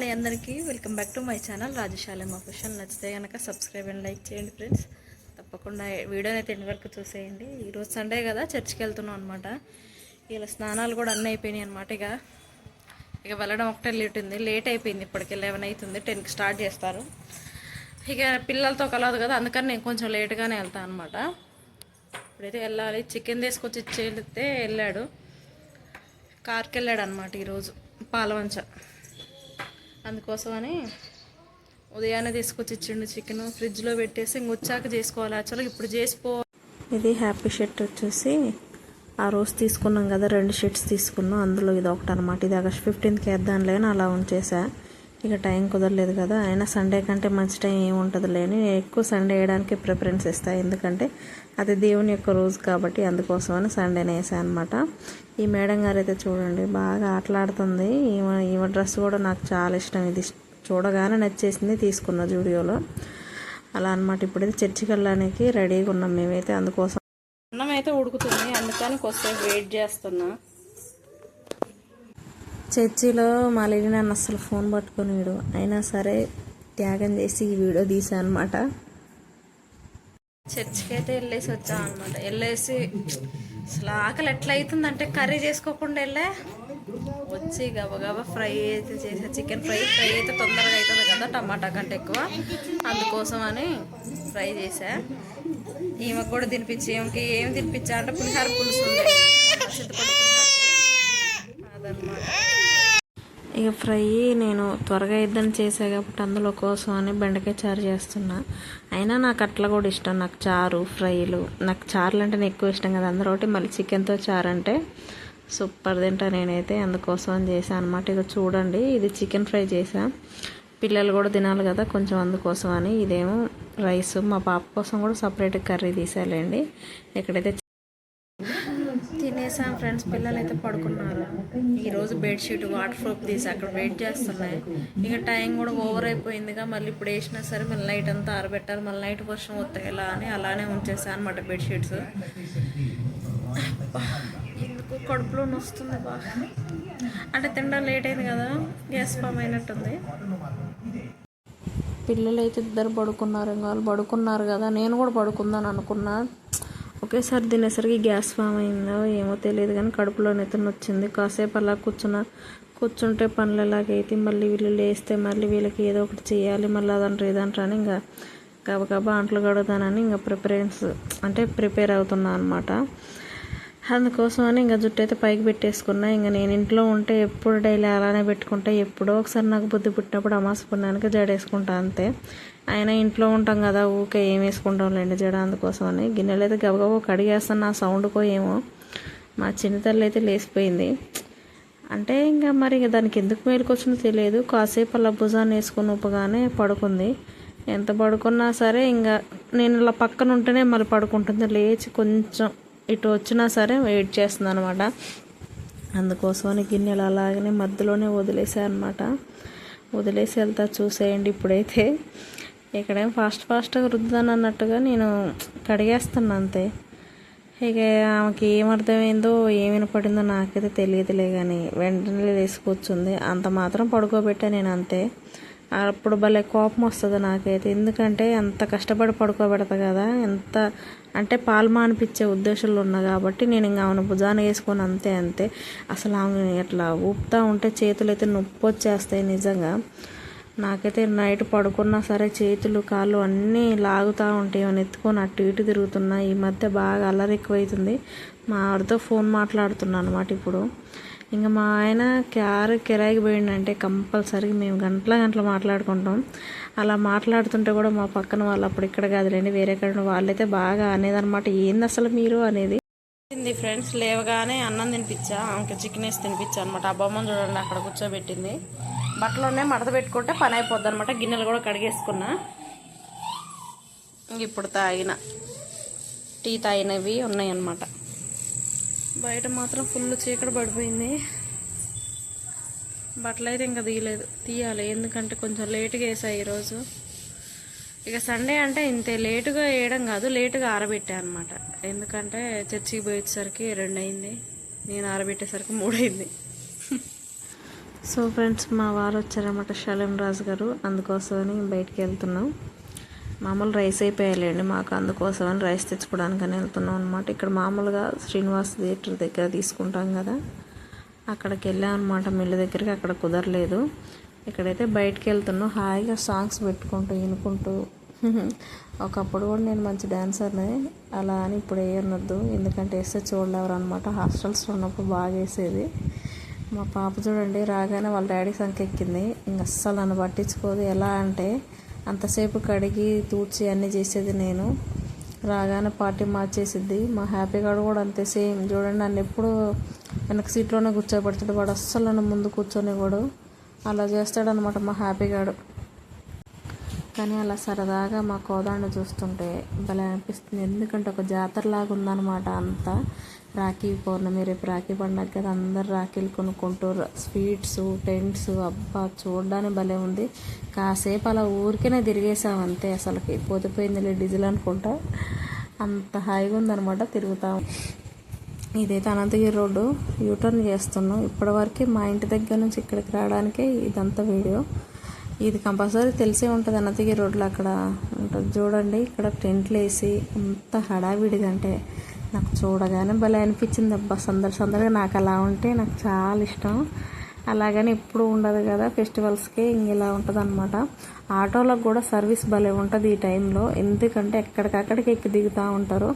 అండి అందరికీ. Welcome back to my channel Rajashalam official నచ్చితే కనుక సబ్స్క్రైబ్ అండ్ లైక్ చేయండి ఫ్రెండ్స్ తప్పకుండా వీడియోని అయితే ఎండ్ వరకు చూసేయండి. ఈరోజు సండే కదా చర్చికి వెళ్తున్నాం అనమాట ఇలా స్నానాలు కూడా అన్నీ అయిపోయినాయి అనమాట ఇక. ఇక వెళ్ళడం ఒకటే లేట్ ఉంది. లేట్ అయిపోయింది ఇప్పటికి లెవెన్ అవుతుంది. టెన్కి స్టార్ట్ చేస్తారు. ఇక పిల్లలతో కలదు కదా అందుకని నేను కొంచెం లేట్గానే వెళ్తాను అనమాట ఇప్పుడైతే వెళ్ళాలి. చికెన్ తీసుకొచ్చి ఇచ్చేస్తే వెళ్ళాడు. కార్కి వెళ్ళాడు అనమాట ఈరోజు పాలవంచ. అందుకోసమని ఉదయాన్నే తీసుకొచ్చి ఇచ్చిండు చికెన్. ఫ్రిడ్జ్లో పెట్టేసి ఇంక వచ్చాక చేసుకోవాలి యాక్చువల్గా. ఇప్పుడు చేసిపో ఇది హ్యాపీ షర్ట్ వచ్చేసి ఆ రోజు తీసుకున్నాం కదా రెండు షర్ట్స్ తీసుకున్నాం. అందులో ఇది ఒకటి అనమాట ఇది ఆగస్ట్ ఫిఫ్టీన్త్కి వేద్దాంలే అని అలా ఉంచేసా. ఇక టైం కుదరలేదు కదా. అయినా సండే కంటే మంచి టైం ఏముంటుంది లేని ఎక్కువ సండే వేయడానికి ప్రిఫరెన్స్ ఇస్తాను ఎందుకంటే అది దేవుని యొక్క రోజు కాబట్టి అందుకోసమని సండేనే వేసాను అనమాట ఈ మేడం గారు అయితే చూడండి బాగా ఆటలాడుతుంది. ఈమె ఈమె డ్రెస్ కూడా నాకు చాలా ఇష్టం. ఇది చూడగానే నచ్చేసింది తీసుకున్న జూడియోలో. అలా అనమాట ఇప్పుడైతే చర్చికి వెళ్ళడానికి రెడీగా ఉన్నాం మేమైతే అందుకోసం. అన్నం అయితే ఉడుకుతుంది. అందుకని కొద్దిసేపు వెయిట్ చేస్తున్నా. చర్చిలో మా లేడీ నన్ను అసలు ఫోన్ పట్టుకునేడు అయినా సరే త్యాగం చేసి ఈ వీడియో తీసా అనమాట చర్చికి అయితే వెళ్ళేసి వచ్చాం అనమాట వెళ్ళేసి అసలు ఆకలి ఎట్లా అవుతుందంటే కర్రీ చేసుకోకుండా వెళ్ళే. వచ్చి గబగబా ఫ్రై అయితే చేసా. చికెన్ ఫ్రై ఫ్రై అయితే తొందరగా అవుతుంది కదా టమాటా కంటే ఎక్కువ. అందుకోసం అని ఫ్రై చేసా. ఈమె కూడా తినిపించి ఈమెకి ఏం తినిపించా అంటే పులిహార పులుసు చింతపండు పులిహార అదనమాట ఇక ఫ్రై నేను త్వరగా ఇద్దని చేసా కాబట్టి అందులో కోసం అని బెండకాయ చారు చేస్తున్నా. అయినా నాకు అట్లా కూడా ఇష్టం. నాకు చారు ఫ్రైలు నాకు చారులు అంటే ఎక్కువ ఇష్టం కదా. అందరూ ఒకటి మళ్ళీ చికెన్తో చారు అంటే సూపర్ తింటా నేనైతే. అందుకోసం అని చేశాను అనమాట ఇక చూడండి ఇది చికెన్ ఫ్రై చేసా. పిల్లలు కూడా తినాలి కదా కొంచెం అందుకోసం అని ఇదేమో రైస్. మా పాప కోసం కూడా సపరేట్ కర్రీ తీసేయాలండి. ఎక్కడైతే తినేసాం ఫ్రెండ్స్ పిల్లలు అయితే పడుకున్నారు ఈరోజు బెడ్షీట్ వాటర్ ప్రూఫ్ తీసి అక్కడ వెయిట్ చేస్తున్నాయి. ఇక టైం కూడా ఓవర్ అయిపోయిందిగా మళ్ళీ ఇప్పుడు వేసినా సరే మళ్ళీ నైట్ అంతా ఆరబెట్టాలి మళ్ళీ నైట్ వర్షం వస్తాయి ఎలా అని అలానే ఉంచేసాను అనమాట బెడ్షీట్స్ ఎందుకు కడుపులో నొస్తుంది బాగా అంటే తినడం లేట్ అయింది కదా గ్యాస్ ఫామ్ అయినట్టుంది. పిల్లలు అయితే ఇద్దరు పడుకున్నారు ఇంకా వాళ్ళు పడుకున్నారు కదా నేను కూడా పడుకుందాను అనుకున్నా. ఒకేసారి తినేసరికి గ్యాస్ ఫామ్ అయిందో ఏమో తెలియదు కానీ కడుపులో నెత్తన వచ్చింది కాసేపు అలా కూర్చున్న కూర్చుంటే పనులు ఎలాగైతే మళ్ళీ వీళ్ళు లేస్తే మళ్ళీ వీళ్ళకి ఏదో ఒకటి చేయాలి మళ్ళీ అదంటారు ఇదంటారు అని ఇంకా గబగబా అంట్లు కడుగుతానని ఇంకా ప్రిపరెన్స్ అంటే ప్రిపేర్ అవుతున్నా అనమాట అందుకోసం అని ఇంకా జుట్టు అయితే పైకి పెట్టేసుకున్నా. ఇంకా నేను ఇంట్లో ఉంటే ఎప్పుడు డైలీ అలానే పెట్టుకుంటా. ఎప్పుడో ఒకసారి నాకు బుద్ధి పుట్టినప్పుడు అమాస పుణ్యానికి జడేసుకుంటా అంతే. అయినా ఇంట్లో ఉంటాం కదా ఊకే ఏం వేసుకుంటాం లేండి జడ అందుకోసం అని. గిన్నెలు అయితే గబగబా కడిగేస్తాను నా సౌండ్కో ఏమో. మా చిన్న తల్లి అయితే లేచిపోయింది. అంటే ఇంకా మరి ఇక దానికి ఎందుకు మేలుకొచ్చిందో తెలియదు. కాసేపు అలా భుజాన్ని వేసుకుని ఊపగానే పడుకుంది. ఎంత పడుకున్నా సరే ఇంకా నేను ఇలా పక్కన ఉంటేనే మళ్ళీ పడుకుంటుంది. లేచి కొంచెం ఇటు వచ్చినా సరే వెయిట్ చేస్తుంది అనమాట అందుకోసమని గిన్నెలు అలాగనే మధ్యలోనే వదిలేసా అనమాట వదిలేసి వెళ్తా చూసేయండి ఇప్పుడైతే. ఇక్కడేం ఫాస్ట్ ఫాస్ట్గా రుద్దాను అన్నట్టుగా నేను కడిగేస్తాను అంతే. ఇక ఆమెకి ఏం అర్థమైందో వినపడిందో నాకైతే తెలియదులే కానీ వెంటనే వేసుకొచ్చింది అంత మాత్రం పడుకోబెట్టా నేను అంతే. అప్పుడు భలే కోపం వస్తుంది నాకైతే. ఎందుకంటే ఎంత కష్టపడి పడుకోబెడతా కదా ఎంత అంటే పాలు మానిపించే ఉద్దేశంలో ఉన్నా కాబట్టి నేను ఇంకా ఆమెను భుజాన వేసుకొని అంతే అంతే. అసలు ఆమె ఇట్లా ఊపుతూ ఉంటే చేతులు అయితే నొప్పి వచ్చేస్తాయి నిజంగా. నాకైతే నైట్ పడుకున్నా సరే చేతులు కాళ్ళు అన్నీ లాగుతూ ఉంటాయి. అని ఎత్తుకొని అటు ఇటు తిరుగుతున్నా. ఈ మధ్య బాగా అల్లరి ఎక్కువైతుంది. మా ఆవిడతో ఫోన్ మాట్లాడుతున్నా అనమాట ఇప్పుడు. ఇంకా మా ఆయన కారు కిరాయికి పోయిండంటే కంపల్సరీగా మేము గంటల గంటలు మాట్లాడుకుంటాం. అలా మాట్లాడుతుంటే కూడా మా పక్కన వాళ్ళు అప్పుడు ఇక్కడ కాదులేండి వేరే కాడ వాళ్ళైతే బాగా అనేదన్నమాట. ఏంది అసలు మీరు అనేది? ఫ్రెండ్స్ లేవగానే అన్నం తినిపించా ఆమెకి చికెన్ వేసి తినిపించా అనమాట ఆ బొమ్మను చూడండి అక్కడ కూర్చోబెట్టింది. బట్టలోనే మడత పెట్టుకుంటే పని అయిపోద్ది అనమాట గిన్నెలు కూడా కడిగేసుకున్నా. ఇప్పుడు తాగిన. టీ తాగినవి ఉన్నాయి బయట మాత్రం ఫుల్ చీకటి పడిపోయింది. బట్టలు అయితే ఇంకా తీయలేదు. తీయాలి. ఎందుకంటే కొంచెం లేట్గా వేసాయి ఈరోజు. ఇక సండే అంటే ఇంతే లేటుగా వేయడం కాదు లేటుగా ఆరబెట్టా అనమాట ఎందుకంటే చర్చికి పోయేసరికి రెండు అయింది నేను ఆరబెట్టేసరికి మూడు అయింది సో ఫ్రెండ్స్ మా వారు వచ్చారన్నమాట షలీం రాజు గారు. అందుకోసమని బయటికి వెళ్తున్నాం. మామూలు రైస్ అయిపోయాలండి మాకు అందుకోసమని రైస్ తెచ్చుకోవడానికని వెళ్తున్నాం అనమాట ఇక్కడ మామూలుగా శ్రీనివాస్ థియేటర్ దగ్గర తీసుకుంటాం కదా అక్కడికి వెళ్ళాం అనమాట మిల్లు దగ్గరికి అక్కడ కుదరలేదు. ఇక్కడైతే బయటికి వెళ్తున్నాం హాయిగా సాంగ్స్ పెట్టుకుంటూ వినుకుంటూ ఒకప్పుడు కూడా నేను మంచి డాన్సర్ని అలా అని ఇప్పుడు వేయనొద్దు ఎందుకంటే వేస్తే చూడలేవరు అనమాట హాస్టల్స్లో ఉన్నప్పుడు బాగా వేసేది. మా పాప చూడండి రాగానే వాళ్ళ డాడీ సంఖ్య ఎక్కింది. ఇంక అస్సలు నన్ను పట్టించుకోదు. ఎలా అంటే అంతసేపు కడిగి తూడ్చి అన్నీ చేసేది నేను. రాగానే పార్టీ మార్చేసిద్ది. మా హ్యాపీ గారు కూడా అంతే సేమ్. చూడండి నన్ను ఎప్పుడు వెనక సీట్లోనే కూర్చోబెడతాడు. వాడు అస్సలు నన్ను ముందు కూర్చొని కూడా అలా చేస్తాడనమాట మా హ్యాపీ గారు కానీ అలా సరదాగా మా కోదాన్ని చూస్తుంటే భలే అనిపిస్తుంది. ఎందుకంటే ఒక జాతరలాగా ఉందన్నమాట అంతా. రాఖీ పౌర్ణమి రేపు రాఖీ పండగ కదా అందరు రాఖీలు కొనుక్కుంటూ స్వీట్స్ టెంట్స్ అబ్బా చూడడానికి భలే ఉంది. కాసేపు అలా ఊరికేనే తిరిగేసాం అంతే అసలుకి. పోతిపోయిందిలే డీజిల్ అనుకుంటా. అంత హాయిగా ఉందనమాట తిరుగుతాం. ఇదైతే అనంతగిరి రోడ్డు. యూటర్న్ చేస్తున్నాం. ఇప్పటివరకు మా ఇంటి దగ్గర నుంచి ఇక్కడికి రావడానికే ఇదంతా వీడియో. ఇది కంపల్సరీ తెలిసే ఉంటుంది అన్నతిగి రోడ్లో అక్కడ ఉంటుంది. చూడండి ఇక్కడ టెంట్లు వేసి అంత హడావిడిగా అంటే నాకు చూడగానే భలే అనిపించింది. అబ్బా సందడి సందడిగా నాకు అలా ఉంటే నాకు చాలా ఇష్టం. అలాగని ఎప్పుడు ఉండదు కదా ఫెస్టివల్స్కి ఇంక ఇలా ఉంటుంది అనమాట ఆటోలకు కూడా సర్వీస్ భలే ఉంటుంది ఈ టైంలో. ఎందుకంటే ఎక్కడికక్కడికి ఎక్కి దిగుతూ ఉంటారు.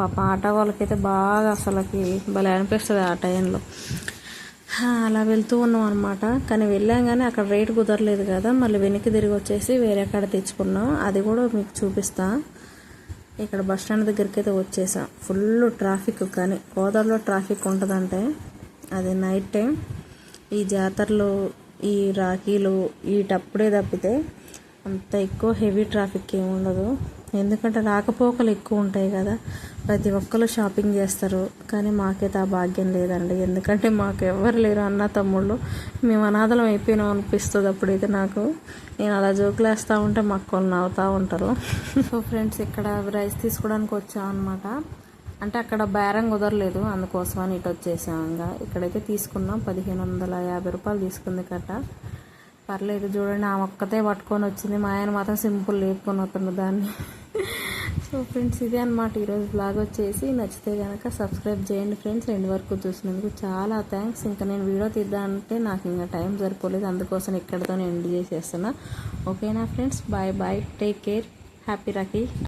పాప ఆటో వాళ్ళకైతే బాగా అసలుకి భలే అనిపిస్తుంది ఆ టైంలో. అలా వెళ్తూ ఉన్నాం అనమాట కానీ వెళ్ళాం కానీ అక్కడ రేట్ కుదరలేదు కదా. మళ్ళీ వెనక్కి తిరిగి వచ్చేసి వేరే కాడ తెచ్చుకున్నాం. అది కూడా మీకు చూపిస్తా. ఇక్కడ బస్ స్టాండ్ దగ్గరికి అయితే వచ్చేసాం. ఫుల్ ట్రాఫిక్ కానీ గోదావరిలో ట్రాఫిక్ ఉంటుందంటే అది నైట్ టైం ఈ జాతరలు ఈ రాఖీలు వీటప్పుడే తప్పితే అంత ఎక్కువ హెవీ ట్రాఫిక్ ఏమి ఉండదు. ఎందుకంటే రాకపోకలు ఎక్కువ ఉంటాయి కదా. ప్రతి ఒక్కరు షాపింగ్ చేస్తారు. కానీ మాకైతే ఆ భాగ్యం లేదండి. ఎందుకంటే మాకు ఎవరు లేరు. అన్న తమ్ముళ్ళు. మేము అనాథలం అయిపోయినాం అనిపిస్తుంది అప్పుడైతే నాకు. నేను అలా జోకులు వేస్తూ ఉంటే మాకు వాళ్ళు నవ్వుతూ ఉంటారు. సో ఫ్రెండ్స్ ఇక్కడ రైస్ తీసుకోవడానికి వచ్చామన్నమాట అంటే అక్కడ బేరం కుదరలేదు. అందుకోసం అని ఇటు వచ్చేసాం ఇంకా. ఇక్కడైతే తీసుకున్నాం. పదిహేను వందల యాభై రూపాయలు తీసుకుంది కట్ట పర్లేదు చూడండి. ఆ ఒక్కతే పట్టుకొని వచ్చింది. మా ఆయన మాత్రం సింపుల్ లేపుకొని వస్తుండు దాన్ని. సో ఫ్రెండ్స్ ఇదే అనమాట ఈరోజు బ్లాగ్ వచ్చేసి. నచ్చితే కనుక సబ్స్క్రైబ్ చేయండి ఫ్రెండ్స్. రెండు వరకు చూసినందుకు చాలా థ్యాంక్స్ ఇంకా నేను వీడియో తీద్దామంటే నాకు ఇంకా టైం సరిపోలేదు. అందుకోసం ఇక్కడితో ఎండ్ చేసేస్తున్నా. ఓకేనా friends? Bye bye take care happy Rakhi